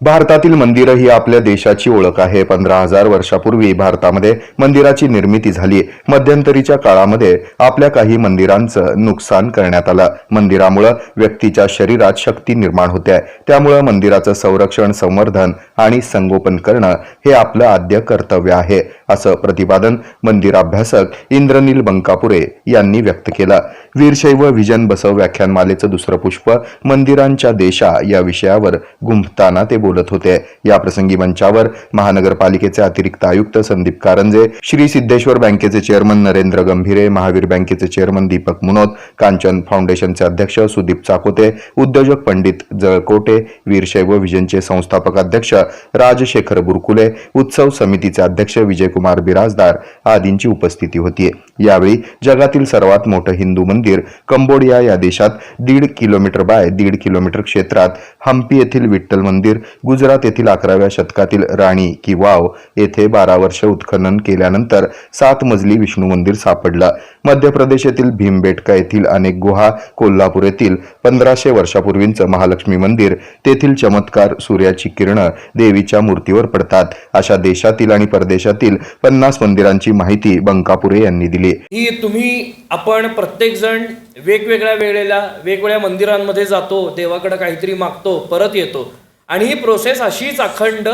भारतातील मंदिरं ही आपल्या देशाची ओळख आहे. पंधरा हजार वर्षापूर्वी भारतामध्ये मंदिराची निर्मिती झाली. मध्यंतरीच्या काळामध्ये आपल्या काही मंदिरांचं नुकसान करण्यात आलं. मंदिरामुळं व्यक्तीच्या शरीरात शक्ती निर्माण होते. त्यामुळं मंदिराचं संरक्षण संवर्धन आणि संगोपन करणं हे आपलं आद्य कर्तव्य आहे असं प्रतिपादन मंदिर अभ्यासक इंद्रनील बंकापुरे यांनी व्यक्त केलं. वीरशैव विजन बसव व्याख्यानमालेचं दुसरं पुष्प मंदिरांच्या देशा या विषयावर गुंफताना ते बोलत होते. या प्रसंगी मंचावर महानगरपालिकेचे अतिरिक्त आयुक्त संदीप कारंजे श्री सिद्धेश्वर बँकेचे चेअरमन नरेंद्र गंभीरे महावीर बँकेचे चेअरमन दीपक मुनोत कांचन फाउंडेशनचे अध्यक्ष सुदीप चाकोते उद्योजक पंडित जळकोटे वीरशैव विजनचे संस्थापक अध्यक्ष राजशेखर बुरकुले उत्सव समितीचे अध्यक्ष विजयकुमार बिराजदार आदींची उपस्थिती होती. यावेळी जगातील सर्वात मोठं हिंदू मंदिर कंबोडिया या देशात दीड किलोमीटर बाय दीड किलोमीटर क्षेत्रात हम्पी येथील विठ्ठल मंदिर गुजरात येथील अकराव्या शतकातील राणी की वाव येथे बारा वर्ष उत्खनन केल्यानंतर सात मजली विष्णू मंदिर सापडलं. मध्य प्रदेश येथील भीमबेटका येथील अनेक गुहा कोल्हापूर येथील पंधराशे वर्षापूर्वींचं महालक्ष्मी मंदिर तेथील चमत्कार सूर्याची किरणं देवीच्या मूर्तीवर पडतात. अशा देशातील आणि परदेशातील पन्नास मंदिरांची माहिती बंकापुरे यांनी दिली. ही तुम्ही आपण प्रत्येकजण वेगवेगळ्या वेळेला वेगवेगळ्या मंदिरांमध्ये जातो देवाकडे काहीतरी मागतो परत येतो. आणि ही प्रोसेस अशीच अखंड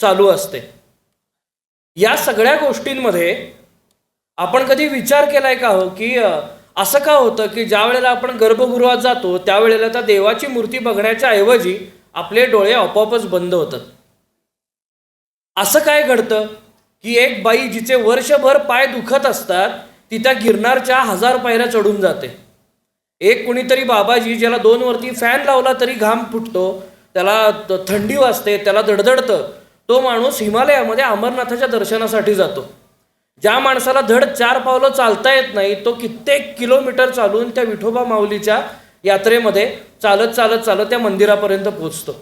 चालू असते. या सगळ्या गोष्टींमध्ये आपण कधी विचार केलाय का हो? की असं का होतं की ज्या वेळेला आपण गर्भगृहात जातो त्यावेळेला त्या देवाची मूर्ती बघण्याच्या ऐवजी आपले डोळे आपोआपच बंद होतात. असं काय घडतं? की एक बाई जिचे वर्षभर पाय दुखत असतात ती त्या गिरनारच्या हजार पायऱ्या चढून जाते. एक कुणीतरी बाबाजी ज्याला दोन वरती फॅन लावला तरी घाम फुटतो त्याला थंडी वाजते त्याला दडदडतं तो माणूस हिमालयामध्ये अमरनाथाच्या दर्शनासाठी जातो. ज्या माणसाला धड चार पावलं चालता येत नाही तो कित्येक किलोमीटर चालून त्या विठोबा माऊलीच्या यात्रेमध्ये चालत चालत चालत त्या मंदिरापर्यंत पोचतो.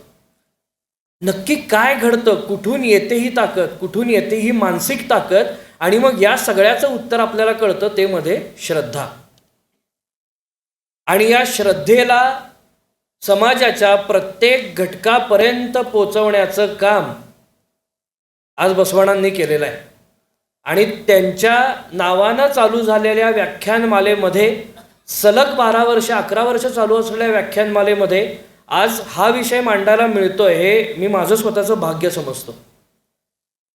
नक्की काय घडतं कुठून येते ही ताकद कुठून येते ही मानसिक ताकद? आणि मग या सगळ्याचं उत्तर आपल्याला कळतं ते मध्ये श्रद्धा. आणि या श्रद्धेला समाजाच्या प्रत्येक घटकापर्यंत पोचवण्याचं काम आज बसवणांनी केलेलं आहे. आणि त्यांच्या नावानं चालू झालेल्या व्याख्यानमालेमध्ये सलग बारा वर्ष अकरा वर्ष चालू असलेल्या व्याख्यानमालेमध्ये आज हा विषय मांडायला मिळतो हे मी माझं स्वतःचं भाग्य समजतो.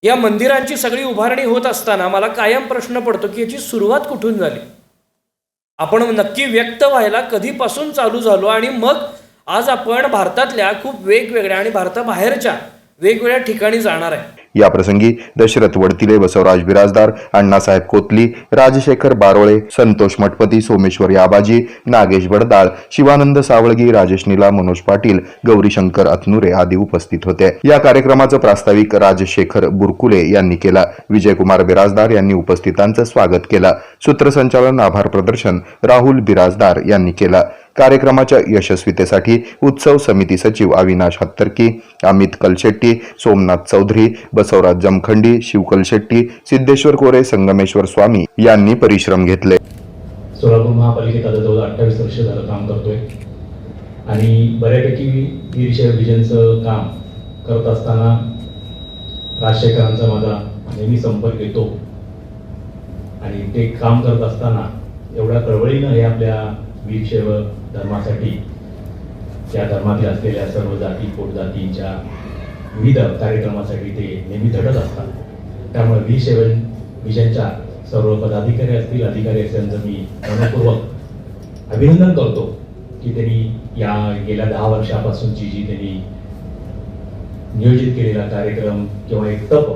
या मंदिरांची सगळी उभारणी होत असताना मला कायम प्रश्न पडतो की याची सुरुवात कुठून झाली? आपण नक्की व्यक्त व्हायला कधीपासून चालू झालो आणि मग आज आपण भारतातल्या खूप वेगवेगळ्या आणि भारताबाहेरच्या वेगवेगळ्या ठिकाणी जाणार आहे. याप्रसंगी दशरथ वडतिले बसवराज बिराजदार अण्णासाहेब कोतली राजशेखर बारोळे संतोष मठपती सोमेश्वर याबाजी नागेश बडदाळ शिवानंद सावळगी राजेश निला मनोज पाटील गौरीशंकर अतनुरे आदी उपस्थित होते. या कार्यक्रमाचं प्रास्ताविक राजशेखर बुरकुले यांनी केला. विजयकुमार बिराजदार यांनी उपस्थितांचं स्वागत केलं. सूत्रसंचालन आभार प्रदर्शन राहुल बिराजदार यांनी केलं. कार्यक्रमाच्या यशस्वीतेसाठी उत्सव समिती सचिव अविनाश हत्तरकी अमित कलशेट्टी सोमनाथ चौधरी बसवराज जमखंडी शिवकल शेट्टी सिद्धेश्वर कोरे संगमेश्वर स्वामी यांनी परिश्रम घेतले. सोलापूर महापालिकेत आता जवळ अठ्ठावीस वर्ष झालं काम करतोय. आणि बऱ्यापैकी वीरशैव विजनचं काम करत असताना राजशेखरांचा माझा नेहमी संपर्क येतो. आणि ते काम करत असताना एवढ्या कळवळीनं हे आपल्या वीरशैव धर्मासाठी त्या धर्मातील असलेल्या सर्व जाती पोटजातींच्या विविध कार्यक्रमासाठी ते नेहमी झटत असतात. त्यामुळे वीरशैव विजनच्या सर्व पदाधिकारी असतील अधिकारी असतील त्यांचं मी मनपूर्वक अभिनंदन करतो की त्यांनी या गेल्या दहा वर्षापासूनची जी त्यांनी नियोजित केलेला कार्यक्रम किंवा एक तप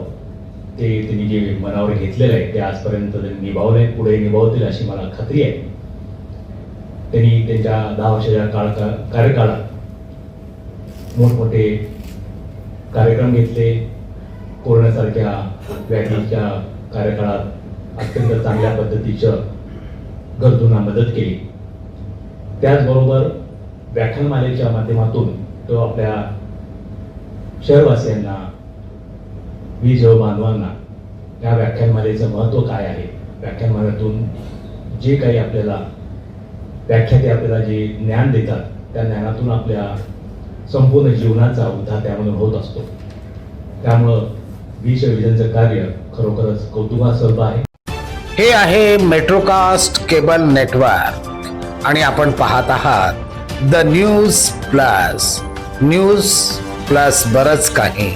ते त्यांनी जे मनावर घेतलेलं आहे ते आजपर्यंत त्यांनी निभावलं आहे पुढे निभावतील अशी मला खात्री आहे. त्यांनी त्यांच्या दहा वर्षाच्या काळ कार्यकाळात मोठमोठे कार्यक्रम घेतले. कोरोनासारख्या व्याधीच्या कार्यकाळात अत्यंत चांगल्या पद्धतीचं गरजूंना मदत केली. त्याचबरोबर व्याख्यानमालेच्या माध्यमातून तो आपल्या शहरवासियांना वीज बांधवांना या व्याख्यानमालेचं महत्त्व काय आहे? व्याख्यानमालेतून जे काही आपल्याला व्याख्याते आपल्याला जे ज्ञान देतात त्या ज्ञानातून आपल्या संपूर्ण जीवनाचा उद्धार त्यामधून होत असतो. त्यामुळं विष विजनचं कार्य खरोखरच कौतुकास्पद आहे. हे आहे मेट्रोकास्ट केबल नेटवर्क आणि आपण पाहत आहात the news plus news plus बरंच काही.